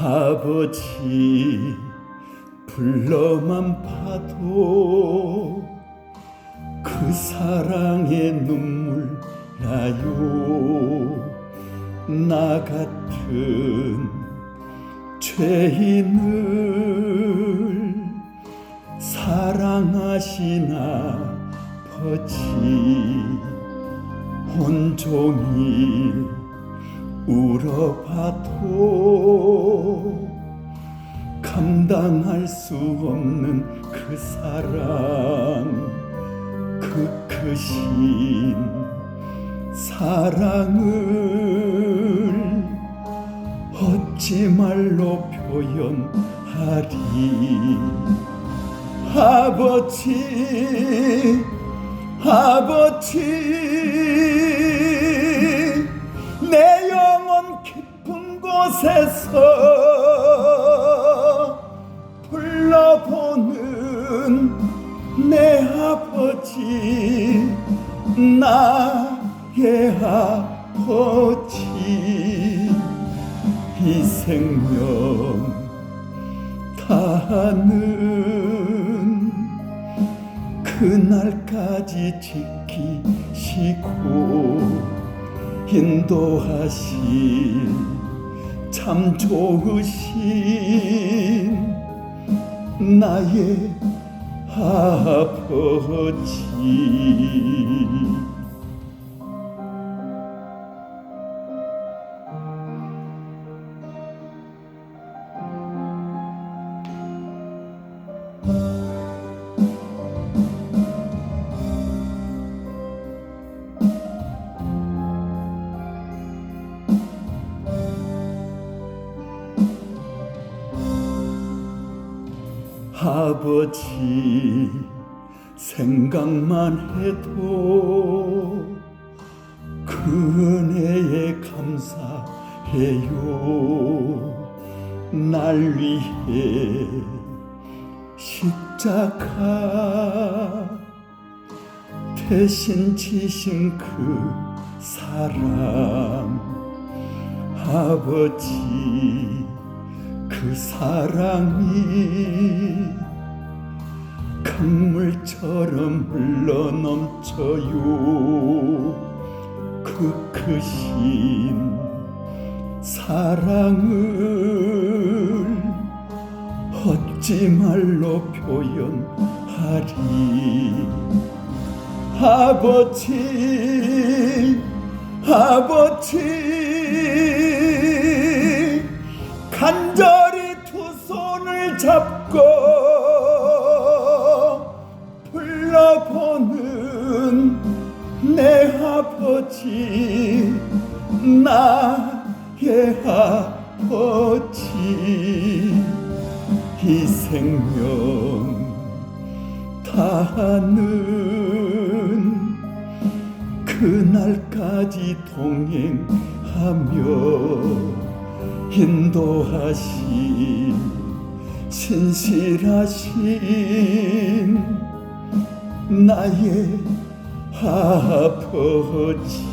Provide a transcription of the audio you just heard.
아버지 불러만 봐도 그 사랑의 눈물 나요. 나 같은 죄인을 사랑하시나 버지. 온종일 울어봐도 감당할 수 없는 그 사랑 그 크신 사랑을 어찌 말로 표현하리? 아버지 아버지 불러보는 내 아버지 나의 아버지. 이 생명 다는 그날까지 지키시고 인도하실 참 좋으신 나의 아버지 아버지 생각만 해도 그 은혜에 감사해요. 날 위해 십자가 대신 지신 그 사랑 아버지 그 사랑이 강물처럼 흘러 넘쳐요. 그 크신 사랑을 어찌 말로 표현하리? 아버지 아버지 잡고 불러보는 내 아버지 나의 아버지. 이 생명 다는 그날까지 동행하며 인도하신 신실하신 나의 아버지